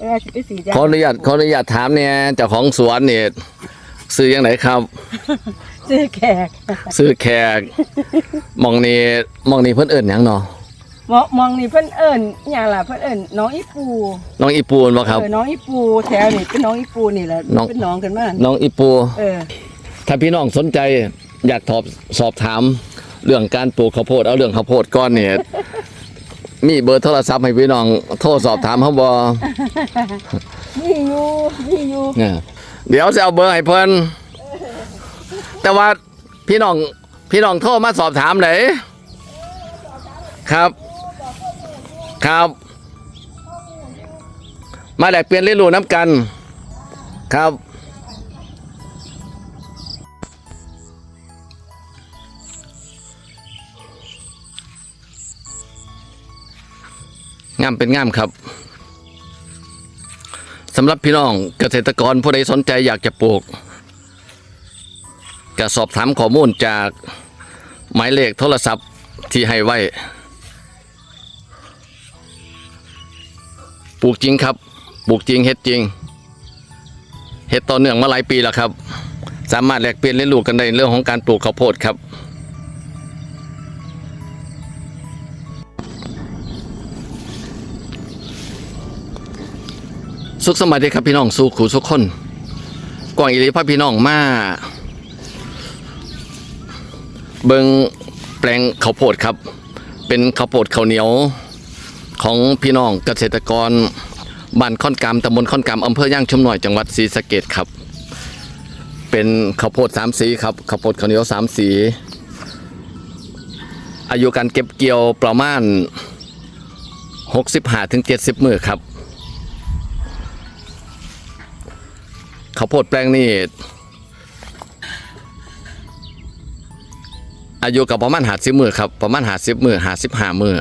เออสิไปสียาขออนุญาตขออนุญาตถามเนี่ยเจ้าของสวนเนี่ยซื้อยังไงครับ ซื้อแขกซื้อแขกหมองนี้หมองนี้เพิ่นเอิ้นหยังเนาะมองมองนี่เพิ่นเอิ้นอหย่างล่ะเพิ่นเอิ้นน้องอีปูน้องอีปูนบ่ครับ เออน้องอีปูแถวนี่เป็นน้องอีปูนี่แหละน้อง เป็นน้องกันมาน้องอีปู เออ ถ้าพี่น้องสนใจอยากสอบสอบถาม เรื่องการปลูกข้าวโพดเอาเรื่องข้าวโพดก้อนเนี่ย มีเบอร์โทรศัพท์ให้พี่น้องโทรสอบถามเขาบอนี่อยู่นี่อยู่เนี่ยเดี๋ยวจะเอาเบอร์ให้เพิ่นแต่ว่าพี่น้องพี่น้องโทรมาสอบถามไหนครับ ครับ มาแลกเปลี่ยนเรียนรู้น้ำกัน ครับ งามเป็นงามครับสำหรับพี่น้องเกษตรกรผู้ใดสนใจอยากจะปลูกก็สอบถามข้อมูลจากหมายเลขโทรศัพท์ที่ให้ไว้ ปลูกจริงครับ ปลูกจริงเฮ็ดจริง เฮ็ดต่อเนื่องมาหลายปีแล้วครับ สามารถแลกเปลี่ยนเรียนรู้กันได้ในเรื่องของการปลูกข้าวโพดครับ สุขสมัยดีครับพี่น้องสู่ขู่สุขคนกว่างอีหลีพาพี่น้องมา เบิงแปลงข้าวโพดครับ เป็นข้าวโพดข้าวเหนียวของพี่น้องเกษตรกรบ้านค่อนกามตำบลค่อนกามอำเภอย่างชุมหน่อยจังหวัดศรีสะเกดครับ เป็นข้าวโพดสามสีครับข้าวโพดข้าวเหนียวสามสี อายุการเก็บเกี่ยวประมาณ65ถึง70มือครับ ข้าวโพดแปลงนี่อายุกับประมาณหาสิบมือครับประมาณหาสิบมือหาสิบห้ามือ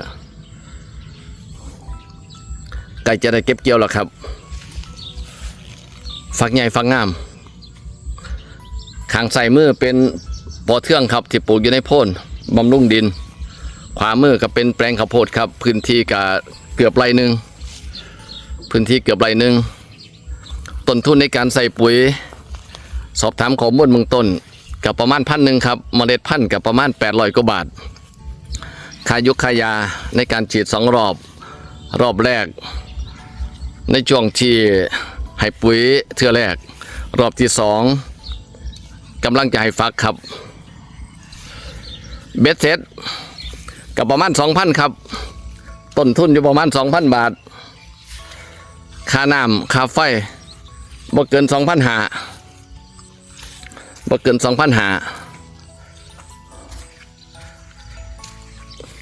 ใกล้จะได้เก็บเกี่ยวแล้วครับ ฝักใหญ่ฝักงามขางใส่มือเป็นปอเทืองครับ ที่ปลูกอยู่ในโพ่นบำรุงดิน ขวามือก็เป็นแปลงข้าวโพดครับ พื้นที่ก็เกือบไรหนึ่งพื้นที่เกือบไรหนึ่ง ต้นทุนในการใส่ปุ๋ย สอบถามข้อมูลเบื้องต้นกับประมาณพันหนึ่งครับเมล็ดพันธุ์กับประมาณ800กว่าบาทค่ายุคค่ายาในการฉีดสองรอบ รอบแรก ในช่วงที่ให้ปุ๋ยเทื่อแรก รอบที่สองกำลังจะให้ฟักครับ เบ็ดเสร็จกับประมาณ2,000ครับ ต้นทุนอยู่ประมาณ2,000บาท ค่าน้ำค่าไฟ บ่เกินสองพันหาบ่เกินสองพันหา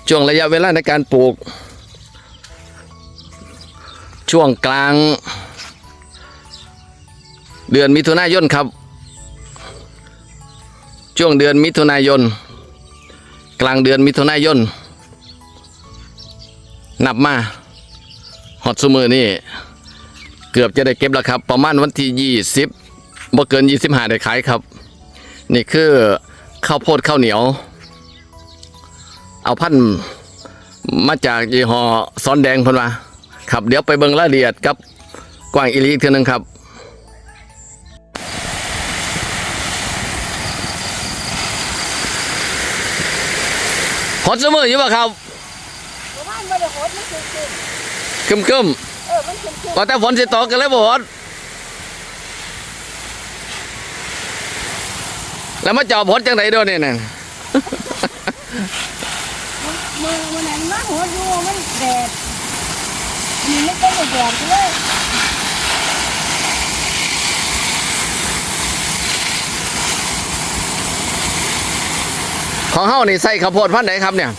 ช่วงระยะเวลาในการปลูก ช่วงกลาง เดือนมิถุนายนครับ ช่วงเดือนมิถุนายน กลางเดือนมิถุนายน นับมาฮอดซุมือนี่ เกือบจะได้เก็บแล้วครับ ประมาณวันที่ยี่สิบบ่เกินยี่สิบห้าได้ขายครับ นี่คือข้าวโพดข้าวเหนียว เอาพันธุ์มาจากยี่ห้อซ้อนแดงเพิ่นว่าครับ เดี๋ยวไปเบิ่งรายละเอียดกับกว้างอีหลีอีกเทีนึงครับฮอตเสมออยู่ป่ะครับบ้านบ่ได้โหดมันคือคือคึมคึม เออมันคือคือๆว่าแต่ฝนสิตกกันแล้วบ่ฮอตแล้วมาเจอบฮอตจังไดด้วยเนี่ยน่ะมือมันนั้นมาโหดอยู่มันแดดมันไม่ต้องแดดเลยของเฮานี่ใส่ข้าวโพดพันธุ์ไหนครับเนี่ย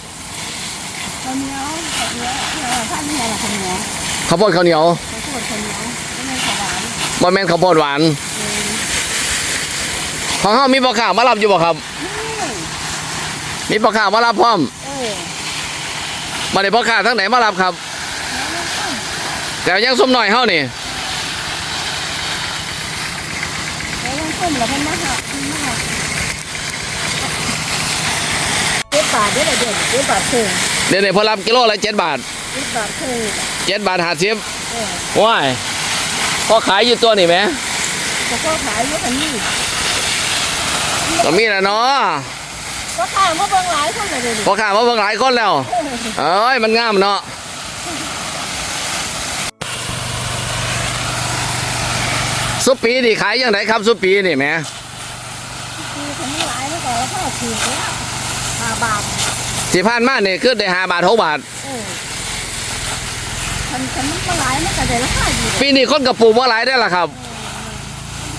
ข้าวเหนียวข้าวเหนียวเออท่านนี่แหละข้าวเหนียว ข้าวโพดข้าวเหนียวข้าวโพดข้าวเหนียวไม่ใช่ข้าวหวานบ่แม่นข้าวโพดหวานของเฮามีพ่อค้ามารับอยู่บ่ครับ มีพ่อค้ามารับพร้อมเออมาได้พ่อค้าทั้งไหนมารับครับ แต่ยังสมหน่อยเฮานี่แล้วยังต้มแล้วมันมาหักมันมาหักเจ็ดบาทเด้อเด็ดเจ็ดบาทครึ่ง เดี๋ยวนี้พอรับกิโลละ7บาทเจ็ดบาทครึ่ง7บาท50เออว้ายพอขายอยู่ตัวนี่ไหมก็ก็ขายอยู่คันนี้ก็มีแหละเนาะก็ขายมาเบิ่งหลายคนเลยเดี๋ยวนี้พอขามาเบิ่งหลายคนแล้ว เอ้ย มันงามเนาะสุปีนี่ขายยังไงครับสุปีนี่แหม่คือคันนี้หลายแล้วก็แล้วก็ถูกแล้วห้าบาท สิพันมานี่คือได้ห้าบาทหกบาทเออคันคันมันก็หลายมันก็ได้ราคาอยู่ปีนี้คนกระปลูกว่าหลายได้อล่ะครับ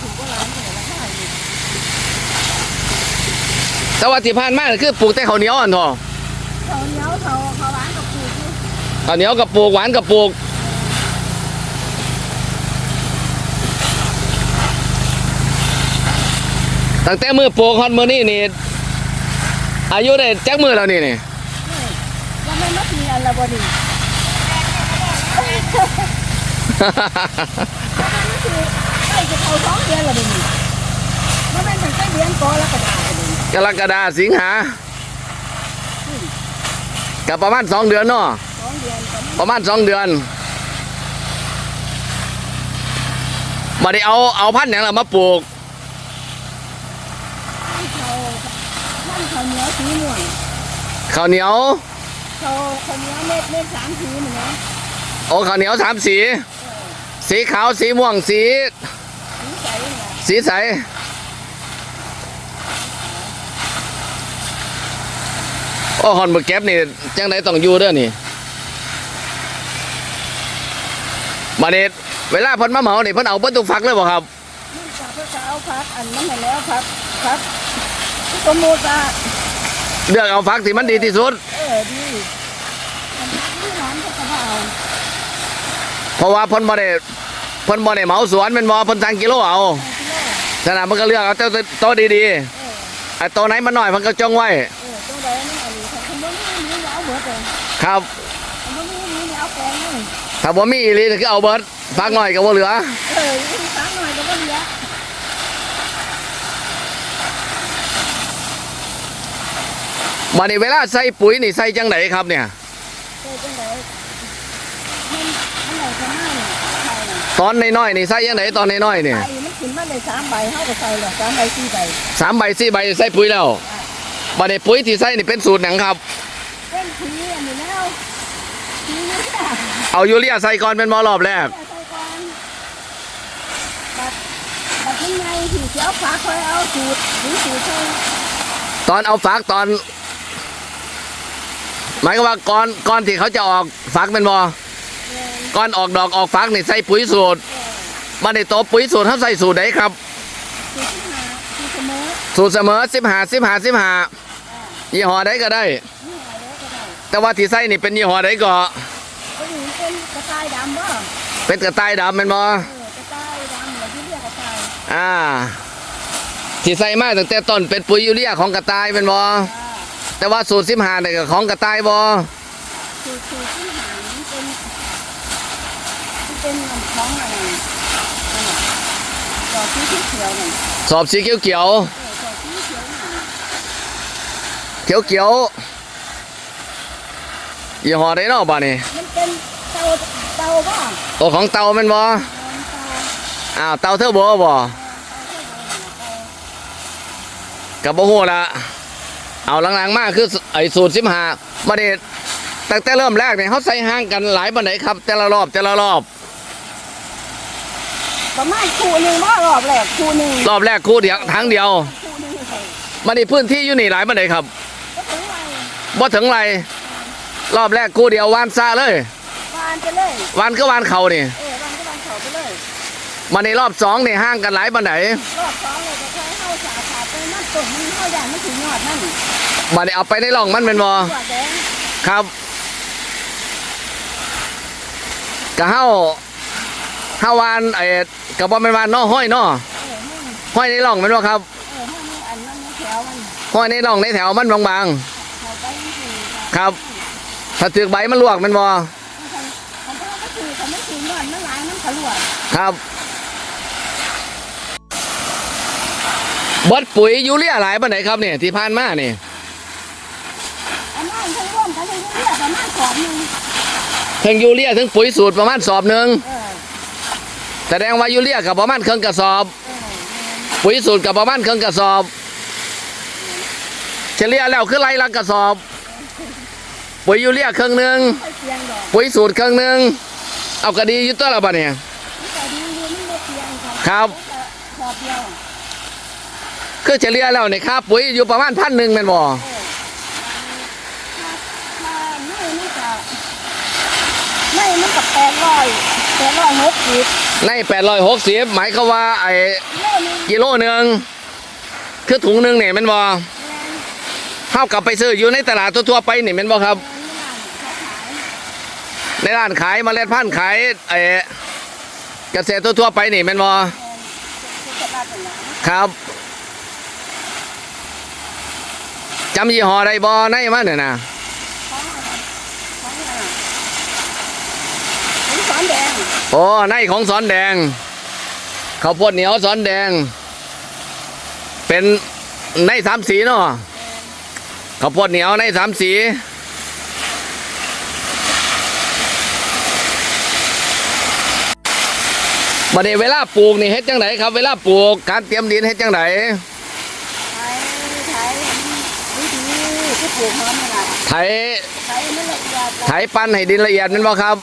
ถูกก็หลายมันก็ได้ราคาอยู่แต่ว่าที่พันมานี่คือปลูกแต่ข้าวเหนียวอันทอเขาเหนียวเขาเขาหวานกับปูอยู่ข้าวเหนียวกับปลูกหวานกับปลูกตั้งแต่มือปลูกฮอดมือนี่นี่อายุได้แจ็คมือแล้วนี่นี่ ยังไม่มาทีอัน ละบ่ดีคือใกล้จะเข้าสองเดือนและเดี๋ยวนี้มันเป็นตั้งแต่เดือนก่อนแล้วก็ได้เดี๋ยวนี้กรกฎาสิงหากับประมาณสองเดือนเนาะสองเดือนก็มันประมาณสองเดือนมาได้เอาเอาพันธุ์อย่างเรามาปลูกเขามันเขาเหนียวสีม่วงข้าวเหนียว เขาเขาเหนียวเม็ดเม็ดสามสีเหมือนกันโอ้ข้าวเหนียวสามสี สีขาวสีม่วงสี สีใสเนี่ยสีใส โอ้ฮอนเบอร์แก๊บนี่จังไดต้องอยู่เด้อนี่มาเด็ดเวลาเพิ่นมาเหมานี่เพิ่นเอาเพิ่นตุกฝักเลยบ่ครับ มันจะเพื่อจะเอาพักอันนั้นให้แล้วพักพักสมมติว่า เลือกเอาฝักที่มันดีที่สุด เออดีมันที่ร้านก็จะเอาเพราะว่าเพิ่นบ่ได้เพิ่นบ่ได้เหมาสวนเป็นบ่เพิ่นสั่งกิโลเอาเอาที่โลฉะนั้นมันก็เลือกเอาเจ้าโตวดีเออๆไอ้ตัวไหนมันน้อยมันก็จงไว้เออตรงใดนั่นอันนี้ถ้าคนบ่มีนี่เอาเบิดเลยครับคนบ่มีนี่เอาแปลงนี่ถ้าบ่มีอีหลีก็คือเอาเบิดฝักน้อยก็บ่เหลือเออยิ่งฟังหน่อยก็บ่เหลือ บัดนี้เวลาใส่ปุ๋ยนี่ใส่จังไดครับเนี่ยเออจังไดมันมันไหนจะมายใช่น่ะตอนน้อยๆนี่ใส่จังไดตอนน้อยๆนี่ใบมันขึ้นมาได้สามใบเฮาก็ใส่แล้วสามใบสี่ใบสามใบสี่ใบใส่ปุ๋ยแล้วบัดนี้ปุ๋ยที่ใส่นี่เป็นสูตรหยังครับ เป็นผีอันนี้แล้วเอายูเรียใส่ก่อนเป็นบ่รอบแรกใส่ก่อนเอาฝากตอน หมายความว่าก่อนก่อนที่เขาจะออกฝักเป็นบ่เงินก่อนออกดอกออกฝักนี่ใส่ปุ๋ยสูตรเออบัดนี้โตวปุ๋ยสูตรเขาใส่สูตรไหนครับสูตรที่หาสูตรเสมอสูตรเสมอสิบหาสิบหาสิบหายี่ห้อใดก็ได้นี่อะไรก็ได้แต่ว่าที่ใส่นี่เป็นยี่ห้อใดก็ก็อยู่เป็นกระต่ายดำบ่เป็นกระต่ายดำเป็นบ่เออกระต่ายดำหรือที่เรียกกระต่ายอ่าที่ใส่มาตั้งแต่ต้นเป็นปุ๋ยยูเรียของกระต่ายเป็นบ่อ่า แต่ว่าสูตรสิบหาเนี่ยก็ของกระต่ายบ่สูตรสูตรที่หานี่เป็นที่เป็นของอะไรนะดอกสีเขียวๆนั่นสอบสีเขียวเขียวเออดอกสีเขียวนั่นเขียวเขียวยี่ห้อใดเนาะบ่นี่มันเป็นเตาเตาบ่ตัวของเตาเป็นบ่เออเตาอ้าวเตาเทอร์โบบ่กับบ่ฮู้ละ เอาหลังๆมาคือไอ้สูตรสิบหาบ่ได้ตั้งแต่เริ่มแรกเนี่ยเขาใส่ห่างกันหลายปานไหนครับ แต่ละรอบแต่ละรอบ ประมาณคู่หนึ่งว่ารอบแรกคู่หนึ่งรอบแรกคู่เดียวทั้งเดียวคู่หนึ่งใส่มาในพื้นที่อยู่นี่หลายปานไหนครับก็ถึงไรบ่ถึงไรรอบแรกคู่เดียววานซาเลยวานไปเลยวานก็วานเขานี่เออวานก็วานเขาไปเลยมาในรอบสองนี่ห่างกันหลายปานไหนรอบสองเลยจะใช้เข้าสาขาไปนั่นตกมันเข้าอย่างไม่ถึงยอดนั่นมาในเอาไปในร่องมันเป็นบ่ตัวแดงครับกะเฮาเฮาวานไอ้กะบ่แม่นวานเนาะห้อยเนาะเออห้องห้อยในร่องแม่นบ่ครับ เออห้องนี้อันนั้นแถวมันห้อยในร่องในแถวมันบางเขาไปนี่คือๆครับ ถ้าถึกใบมันลวกแม่นบ่มันมันก็ไม่คือเขาไม่ถึงยอดมันหลายมันขลุ่ยครับ บดปุ๋ยยูเรียหลายปานไหนครับเนี่ยที่ผ่านมาเนี่อันนั้นทั้งร่วมกันทั้งเรียประมาณสองหนึ่งทั้งยูเรียทั้งปุ๋ยสูตรประมาณสอบหนึ่งแสดงว่ายูเรียกับประมาณเครื่องกระสอบ ปุ๋ยสูตรกับประมาณเครื่องกระสอบ เฉลี่ยแล้วคือไรละกระสอบ ปุ๋ยยูเรียเครื่องหนึ่งปุ๋ยสูตรเครื่องหนึ่งเอากระดียุตัวละบ้าเนี่ยมันก็ดีอยู่มันบ่เพียครับ คือเฉลี่ยแล้วเนี่ยครับปุ๋ยอยู่ประมาณพันหนึ่งแม่นบ่เออถ้าไม่มันก็ไม่มันก็แปดร้อยแปดร้อยหกสิบในแปดร้อยหกสิบหมายความว่าไอ้กิโลหนึ่งคือถุงหนึ่งเนี่ยแม่นบ่แม่นเท่ากับไปซื้ออยู่ในตลาดทั่วๆไปนี่แม่นบ่ครับ ในร้านขายเมล็ดพันธุ์ขายไอ้เกษตรทั่วๆไปนี่แม่นบ่แม่นคือตลาดเป็นหลังครับ จำยี่ห้อใดบ่ในมันเนี่ยนะของอะไรของอะไรผมสอนแดงโอ้ในของสอนแดงข้าวโพดเหนียวสอนแดง เป็นในสามสีเนาะข้าวโพดเหนียวในสามสีบัดนี้เวลาปลูกนี่เฮ็ดจังไดครับ เวลาปลูกการเตรียมดินเฮ็ดจังได ไทยไทยวิธีที่ ปลูกหอมนี่ล่ะไถไทยมันละเอียดไถปั้นให้ดินละเอียดแมันบ่ครับ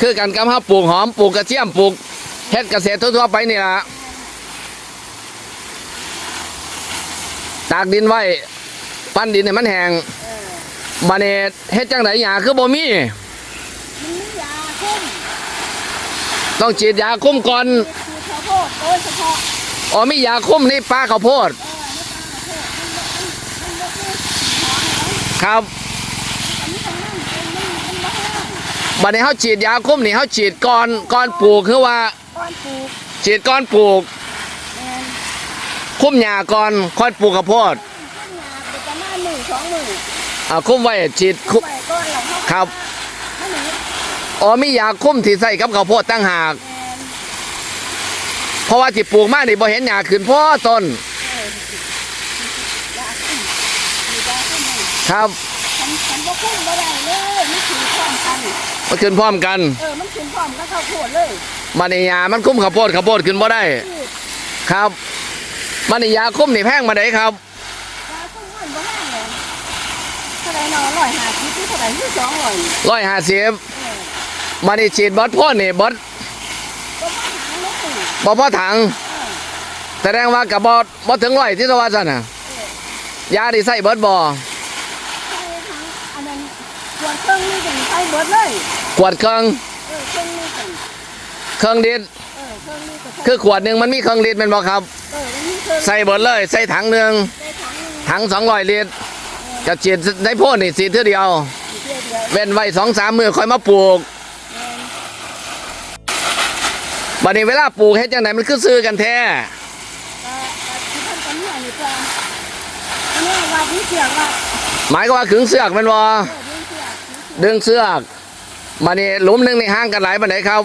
คือการกำเฮาปลูกหอมปลูกกระเทียมปลูกเฮ็ดเกษตรทั่วๆไปนี่ล่ะตากดินไว้ปั้นดินให้มันแห้งเออบัดนี้เฮ็ดจังไดหญ้าคือบ่มี มันมียาคุ้มต้องฉีดยาคุมก่อนคือข้าวโพดโดยเฉพาะอ๋อมียาคุมในปลาข้าวโพดเออในปลาข้าวโพดมันมันมันมันบ่ คือหอมแล้วครับอันนี้ทางนั้นเป็นมันมันบ่แห้งบัดนี้เฮาฉีดยาคุมนี่เฮาฉีดก่อนก่อนปลูกคือว่าก้อนปลูกฉีดก่อนปลูกแม่นคุมหญ้าก่อนค่อยปลูกข้าวโพดต้นยาไปประมาณหนึ่งสองหมื่นอ่าคุมไว้ฉีดคุมไปก้อนหลังเขาครับมันหนีอ๋อมียาคุมที่ใส่กับข้าวโพดตั้งหาก แม่นเพราะว่าที่ปลูกมานี่บ่เห็นหญ้าขึ้นพ่อต้น เออยาคุ้มมียาคุ้มให้ ครับฉันฉันบ่คุ้มบ่ได้เลยมันคือพร้อมกัน มันขึ้นพร้อมกัน เออ มันคือพร้อมกับข้าวโพดเลยมันนี่ยามันคุ้มข้าวโพดข้าวโพดขึ้นบ่ได้คือครับ มันนี่ยาคุ้มนี่แพงมาได้ครับ ยาคุ้มมันบ่แห้งเลยเท่าไหรเนาะร้อยห้าสิบที่เท่าไหรที่สองร้อยนี่ร้อยห้าสิบเออมันนี่ฉีดบอสพ่นนี่บอสก็บ่หาลูกตู่บอพ่อถัง เออแสดงว่ากับบอสบอถึงร้อยที่สวัสดิ์น่ะยาที่ใส่เบิดบ่ใช่ทั้งอันนั้น ส่วนเครื่องนี่ถึงใช้เบิดเลยขวดเครื่องเออเครื่องนี่ถึงเครื่องดิดเออเครื่องนี่ก็ใช้คือขวดหนึ่งมันมีเครื่องดิดเป็นบ่ครับ เออมันมีเครื่องใส่เบิดเลย ใส่ถังหนึ่งใช้ถังหนึงถังสองร้อยลิตรจะฉีดได้พ่นนี่สีเท่าเดียวอยู่เดียวเดียวเว้นไว้สองสามมือค่อยมาปลูกแม่นบัดนี้เวลาปลูกเฮ็ดจังไดมันคือซื้อกันแท้ก็ก็ที่ท่านกันเนี่ยนี่ก็อันนี้ว่าที่เสียงว่าหมายก็ว่าขึงเสือกแมันบ่ เออ ดึงเสียงเสือกบัดนี้หลุมหนึงในห่างกันหลายปานใดครับ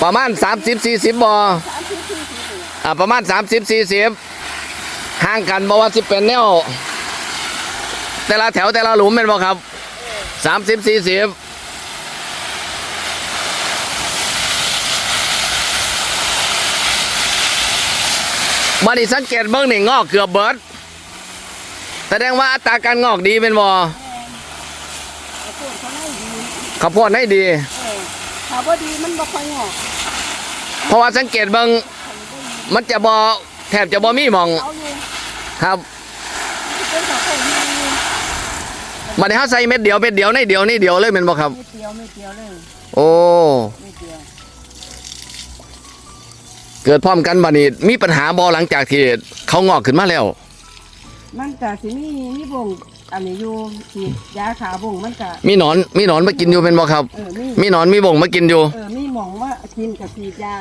ก็สิบสองสิบสี่ประมาณ30 40บ่สามสิบสี่สิบสี่อ่าประมาณ30 40ห่างกันบ่ว่าสิเป็นแนวแต่ละแถวแต่ละหลุมแม่นบ่ครับ30 40บัดนี้สังเกตเบิ่งนี่งอกเกือบเบิด แสดงว่าอัตราการงอกดีเป็นบ่แม่นแต่พวกเขาไม่ดีข้าวโพดให้ดีเออถ้าบ่ดีมันบ่ค่อยงอกเพราะว่าสังเกตเบิ่งมันบ่ดีมันจะบ่แทบจะบ่มีหมองเอาอยู่ครับเป็นของคนมีบัดนี้เฮาใส่เม็ดเดียวเม็ดเดียวในเดียวในเดียวเลยแม่นบ่ครับ ไม่เดียวไม่เดียวเลยโอ้ ไม่เดียวเกิดพร้อมกันบัดนี้มีปัญหาบ่หลังจากที่เขางอกขึ้นมาแล้ว มันก็สิมีมีบ่งอันนี้อยู่ฉีดยาขาบ่งมันก็มีหนอนมีหนอนมากินอยู่เป็นบ่ครับ เออมีมีหนอนมีบ่งมากินอยู่เออมีหมองว่ากินกับฉีดยา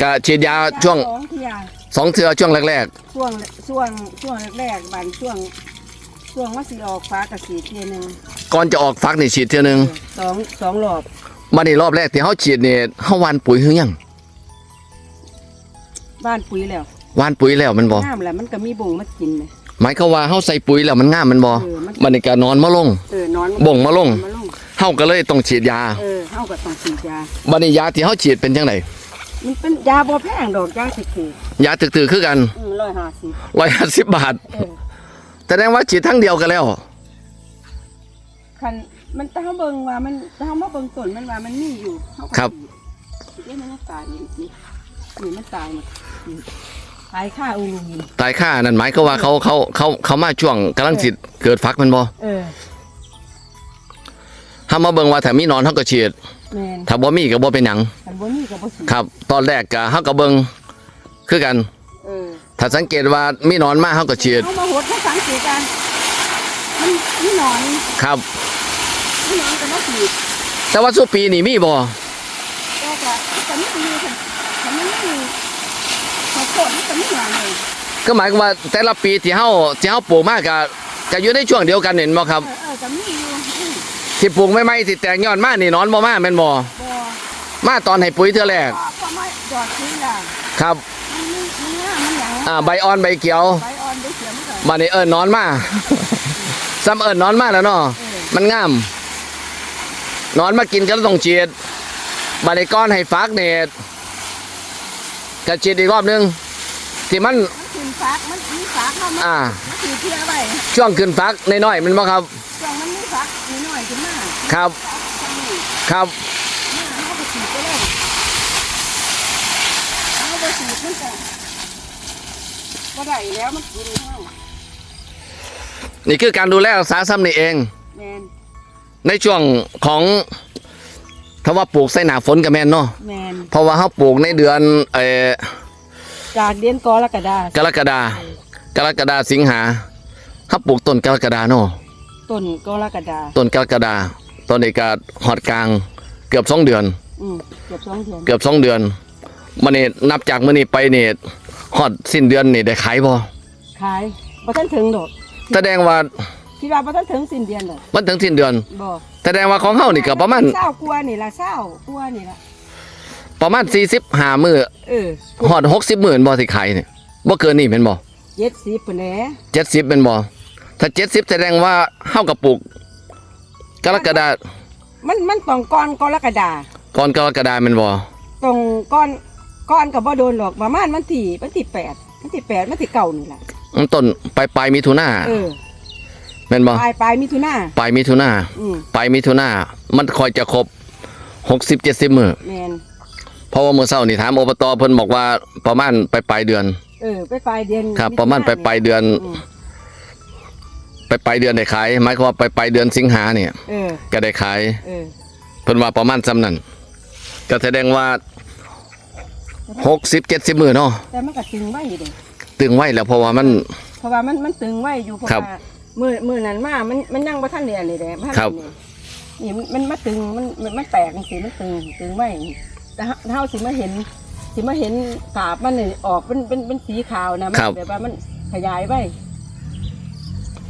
ก็ฉีดยาช่วงสองเที่ยสองเทื่อช่วงแรกช่วงช่วงช่วงแรกๆบันช่วง ช่วงว่าสิออกฟ้ากับฉีดเทียหนึงๆก่อนจะออกฟักนี่ฉีดเทื่อหนึงสองสองรอบบัดนี้รอบแรกที่เฮาฉีดนี่เฮาหว่านปุ๋ยหรือยังบ้านปุ๋ยแล้วหว่านปุ๋ยแล้วแมันบ่น้ำแหละมันก็มีบ่งมากินเลย หมายความว่าเฮาใส่ปุ๋ยแล้วมันงามแมันบ่เออมันบัดนี้ก็นอนมาลง เออนอนบ่งมาลงมาลงเฮาก็เลยต้องฉีดยาเออเฮาก็ต้องฉีดยา บัดนี้ยาที่เฮาฉีดเป็นจังไดมันเป็นยาบ่แพงดอกยาถูกยาตึกๆคือกันๆอืม150 150บาทเออแสดงว่าฉีดทั้งเดียวกันแล้ว คันมันถ้าเบิ่งว่ามันถ้ามาเบิ่งต้นมันว่ามันมีอยู่เฮาก็ครับ ฉีดเดี๋ยวมันก็ตายนี่นี่นี่มันตายหมดนี่ ตายค่าอูรูมินตายค่านั่นหมายก็ว่าเขาเขาเขาเขามาช่วงกำลังสิเกิดฟักแมันบ่เออถ้ามาเบิ่งว่าถ้ามีหนอนเฮาก็ฉีดแม่นถ้าบ่มีก็บ่เป็นหยังคันบ่มีก็บ่ฉีดครับ ตอนแรกก็เฮาก็เบิ่งคือกัน เออถ้าสังเกตว่ามีหนอนมาเฮาก็ฉีดเอามาหดให้สังเกตกันมันมีหนอนครับมีหนอนก็บ่ฉีดแต่ว่าสุปีนี่มีบ่ก็ก็จะไม่มีค่ะแต่มันไม่มี ข้าวโพดมันจะไม่หนอนเลยก็หมายความว่าแต่ละปีที่เฮาที่เฮาปลูกมาก็ก็อยู่ในช่วงเดียวกันเห็นบ่ครับ เออเออจะมีอยู่อืมที่ปลูกใหม่ๆที่แตกยอดมานี่หนอนบ่มาแม่นบ่บ่มาตอนให้ปุ๋ยเทื่อแรกพอพอมาดอดซื้อละครับมันมีมันงามมันหยังอ่าใบอ่อนใบเขียวใบอ่อนใบเขียวมันก็บัดนี้เอิ้นหนอนมา ซ้ำเอิ้นหนอนมาแล้วเนาะ เออมันงามหนอนมากินก็ต้องฉีดบัดนี้ก้อนให้ฟักเนี่ยก็ฉีดอีกรอบนึง ที่มันมันกินฟักมันมีฟักเข้ามาอ่า มันสีเทียไว้ช่วงขึ้นฟักน้อยๆแมันบ่ครับ ช่วงมันมีฟักนิดหน่อยขึ้นมาครับ ฟักทำนี่ครับเนี่ยเอาไปฉีดไปเลยเอาไปฉีดมันก็บ่ได้แล้วมันกินเข้านี่คือการดูแลรักษาซ้ำนี่เอง แมนในช่วงของถ้าว่าปลูกใส่หนาฝนกับแม่นเนาะ แมนเพราะว่าเขาปลูกในเดือนเอ่อ จากเดือนกรกฎาคมกรกฎากรกฎาสิงหาเขาปลูกต้นกรกฎาเนาะต้นกรกฎาต้นกรกฎาต้นนี้ก็ฮอดกลาง เกือบสองเดือนอืมเกือบสองเดือนเกือบสองเดือนมันนี่นับจากมื้อนี้ไปนี่ฮอดสิ้นเดือนนี่ได้ขายบ่ขายบ่ทันถึงดอกแสดงว่าคิดว่าบ่ทันถึงสิ้นเดือนดอกมันถึงสิ้นเดือนบ่แสดงว่าของเฮานี่ก็ประมาณเศร้ากลัวนี่ล่ะเศร้ากลัวนี่ล่ะ ประมาณ45มื้อเออฮอด60มื้อบ่สิขายนี่บ่เกินนี่แม่นบ่70พุ่นแหละ70เป็นบ่ถ้า70แสดงว่าเฮากับปลูกกรกฎามันมันต้องก่อนกรกฎาก่อนกรกฎาแม่นบ่ตรงก่อนก่อนก็บ่โดนหรอกประมาณวันที่วันที่8วันที่8วันที่เก้านี่ล่ะอืมต้นปลายปลายมิถุนาเออแม่นบ่ปลายปลายมิถุนาปลายมิถุนาอืมปลายมิถุนามันค่อยจะครบ60 70มื้อแม่น เพราะว่ามื้อเช้านี่ถามอบตเพิ่นบอกว่าประมาณปลายปลายเดือน เออไปปลายเดือนครับ ประมาณปลายปลายเดือนอืมปลายปลายเดือนได้ขายหมายความว่าปลายปลายเดือนสิงหาเนี่ย เออก็ได้ขายเออเพิ่นว่าประมาณซ้ำนั้นก็แสดงว่า60 70มื้อเนาะแต่มันก็ตึงไว้อยู่เด้ตึงไว้แล้วเพราะว่ามัน เพราะว่ามันมันตึงไว้อยู่เพราะครับว่ามือมือนั้นมามันมันยังบ่ทันเรียนเลยเด้บ่ทันครับเรียนนี่มันมันมาตึงมันมันมันแตกจังซี่มันตึงตึงไว้ แต่เฮาเฮาสิมาเห็นสิมาเห็นกาบมันนี่ออกเป็นเป็นเป็นสีขาวนะมัแบบว่ามันขยายไว้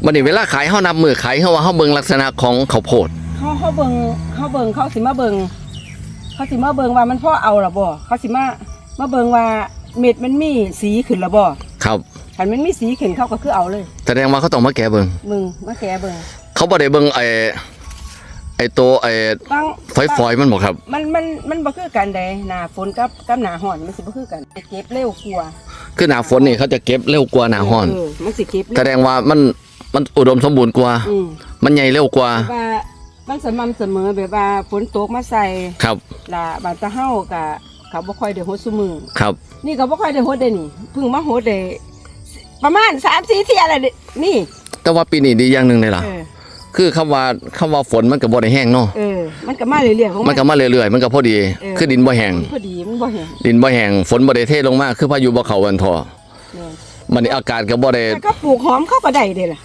บัดนี้เวลาขายเฮานับมือขายเฮาว่าเฮาเบิ่งลักษณะของข้าวโพด เขาเขาเบิงเขาเบิงเขาสิมาเบิงเขาสิมาเบิงว่ามันพ่อเอาละบ่เขาสิมามาเบิงว่าเม็ดมันมีสีขึ้นละบ่ครับคันมันมีสีขึ้นเขาก็คือเอาเลย แสดงว่าเขาต้องมาแก้เบิ่งมึงมาแกะเบิงเขาบ่ได้เบิ่งไอ้ ไอ้ตัวไอ้บางฝอยๆมันบ่ครับ มันมันมันบ่คือกันเด้หน้าฝนกับกับหน้าร้อนมันสิบ่คือกันเก็บเร็วกว่าคือหน้าฝนนี่เขาจะเก็บเร็วกว่าหน้าร้อนเออมันสิเก็บแสเร็วดงว่ามันมันอุดมสมบูรณ์กว่า อืมมันใหญ่เร็วกว่าแบบว่ามันสม่ำเสมอแบบว่าฝนตกมาใส่ครับล่ะบางตะเฮาก็เขาบ่ค่อยได้ฮดซุมือครับ นี่ก็บ่ค่อยได้ฮดได้นี่เพิ่งมาฮดได้ประมาณ3-4เที่ยอะไรนี่ แต่ว่าปีนี้ดีอย่างหนึงเลยล่ะ เออ คือคำว่าคำว่าฝนมันก็บ่ได้แห้งเนาะเออมันก็มาเรื่อยๆของมันก็มาเรื่อยๆมันก็พอดีเออคือดินบ่แห้งพอดีมันบ่เห็นดินบ่แห้งฝนบ่ได้เทลงมาคือพายุบ่เข้าวันทอแม่นมันนี้อากาศก็บ่ได้แต่ก็ปลูกหอมเข้าก็ได้เด้ล่ะ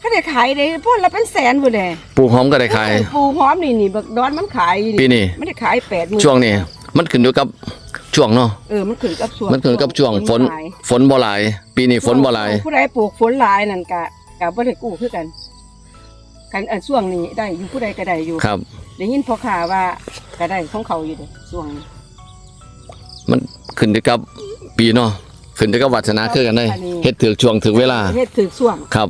เขาได้ขายได้พ่นละเป็นแสนพุ่นแหละปลูกหอมก็ได้ขายปลูกหอมนี่นี่บักดอนมันขายอยู่ปีนี้ไม่ได้ขาย8มื้อช่วงนี้มันขึ้นอยู่กับช่วงเนาะเออมันขึ้นกับช่วงมันขึ้นกับช่วงฝนหลายฝนบ่หลาย ปีนี้ฝนบ่หลายผู้ใดปลูกฝนหลายนั่นก็ก็บ่ได้กู้คือกัน กันอันช่วงนี้ได้อยู่ผู้ใดก็ได้อยู่ครับ ได้ยินพ่อข่าว่าก็ได้ของเขาอยู่เด้ช่วงนี้มันขึ้นอยู่กับปีเนาะขึ้นอยู่กับวัฒนาคือกันได้เฮ็ดถึกช่วงถึงเวลาเฮ็ดถึกช่วงครับ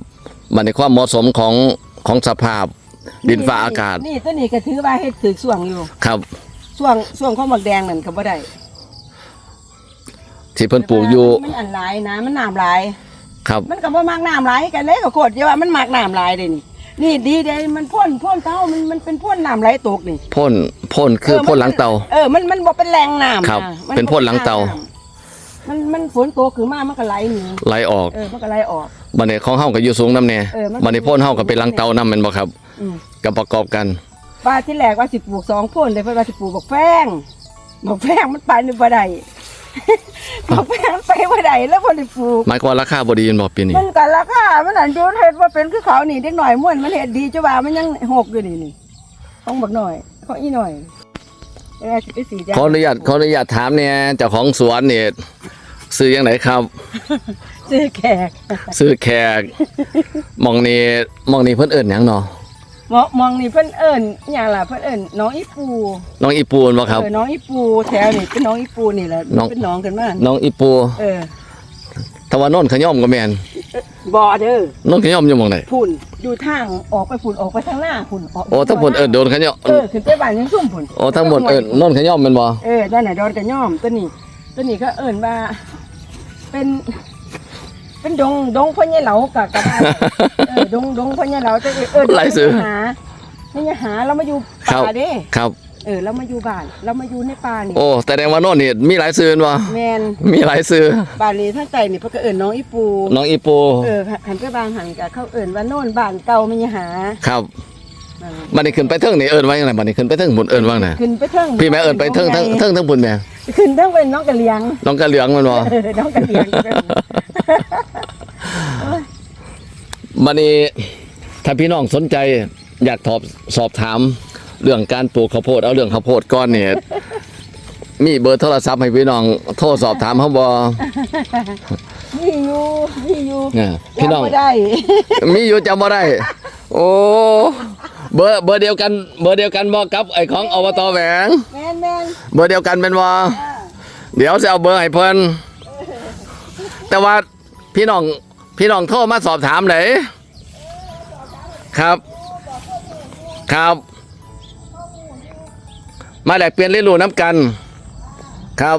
มันในความเหมาะสมของของสภาพดินฟ้าอากาศ นี่ตัวนี้ก็ถือว่าเฮ็ดถือส่วงอยู่ ครับส่วงส่วงของหมักแดงนั่นก็บ่ได้ที่เพิ่นปลูกอยู่มันอันหลายนะมันน้ำหลาย ครับ มันก็บ่มักน้ำหลายกันเลยก็โคตรเยอะว่ามันมักน้ำหลายเด้นี่ นี่ดีเด้มันพ่นพ่นเต้ามันมันเป็นพ่นน้ำไหลตกนี่พ่นพ่นคือพ่นหลังเตา เออมันมันบ่เป็นแรงน้ำครับะมัเป็นพ่นหลังเตา มันมันฝนตกขึ้นมามันก็ไหลหนีไหลออกเออมันก็ไหลออกบัดนี้ของเฮาก็อยู่สูงนำแน่เออมันบัดนี้พ่นเฮาก็เป็นหลังเตานํแม่นบ่ครับอืมก็ประกอบกันว่าที่แรกว่าสิปลูกสองพ่นเลยเพิ่นว่าสิปลูกบักแฟงบักแฟงมันไปนี่บ่ได้ บักแฟงไปบ่ได้แล้วบ่ได้ปลูกหมายความว่าราคาบ่ดีแม่นบ่ปีนี้มันก็ราคามันอันอยู่เฮ็ดว่าเป็นคือเขานี่เด็กหน่อยม่วนมันเฮ็ดดีจ้ะว่ามันยังหกอยู่นี่นี่ของบักหน่อยของอีหน่อยเออสิไปสีแดงขออนุญาตขออนุญาตถามเนี่ยเจ้าของสวนนี่ซื้อยังไงครับ ซื้อแขกซื้อแขกหมองนี้หมองนี้เพิ่นเอิ้นหยังเนาะ มองมองนี่เพิ่นเอิ้นอหย่างล่ะเพิ่นเอิ้นน้องอีปูน้องอีปูนบ่ครับ เออน้องอีปูแถวนี่เป็นน้องอีปูนี่แหละน้อง เป็นน้องกันมาน้องอีปูเออถ้าว่าโน่นขย่อมก็แม่นบ่เด้อโน่นขย่อมอยู่หม่องไหนพุ่นอยู่ทางออกไปพุ่นออกไปทางหน้าพุ่นออกโอ้ทั้งหมดเอิ้นโดนขย่อมเออขึ้นไปบ้านยังซุ่มพุ่นโอ้ทั้งหมดเอิ้นโน่นขย่อมแม่นบ่ เออนั่นน่ะดอนกระย่อมตัวนี้ตัวนี้ก็เอิ้นว่า เป็น เป็นดงดงพ่อใหญ่เหลากะกะได้เออดงดงพ่อใหญ่เหลาจะเอิ้นหลายซื้อหาพ่อใหญ่หาเรามาอยู่ครับป่าเด้ครับเออเรามาอยู่บ้านเรามาอยู่ในป่านี่โอ้แสดงว่าโน่นนี่มีหลายซื้อแม่นบ่แมนมีหลายซื้อบ้านนี้ทั้งใจนี่เพิ่นก็เอิ้นน้องอีปู น้องอีปูเออหันไปบางหันกะเขาเอิ้นว่าโน่นบ้านเก่ามันยังหาครับนั่น บัดนี้ขึ้นไปเทิงนี่เอิ้นว่าจังไดบัดนี้ขึ้นไปเทิงบุญเอิ้นว่าไงขึ้นไปเทิงพี่แม่เอิ้นไปเทิงเทิงเทิงเทิงบุญแม่ขึ้นเทิงเป็นน้องกะเลียงน้องกระเหลืองแม่นบ่เออน้องกะเลียงมันนี้ถ้าพี่น้องสนใจอยากสอบสอบถามเรื่องการปลูกข้าวโพดเอาเรื่องข้าวโพดก้อนเนี่ยมีเบอร์โทรศัพท์ให้พี่น้องโทรสอบถามเขาบอมีอยู่มีอยู่เนี่ยพี่น้องจำบ่ได้ มีอยู่จำบ่ได้ โอ้ เบอร์เบอร์เดียวกันเบอร์เดียวกันบอกับไอของอบตแหวง แม่นแม่นเบอร์เดียวกันเป็นบอเดี๋ยวจะเอาเบอร์ให้เพิ่นแต่ว่าพี่น้องพี่น้องโทรมาสอบถามเลยครับ ครับ มาแลกเปลี่ยนเรียนรู้น้ำกัน ครับ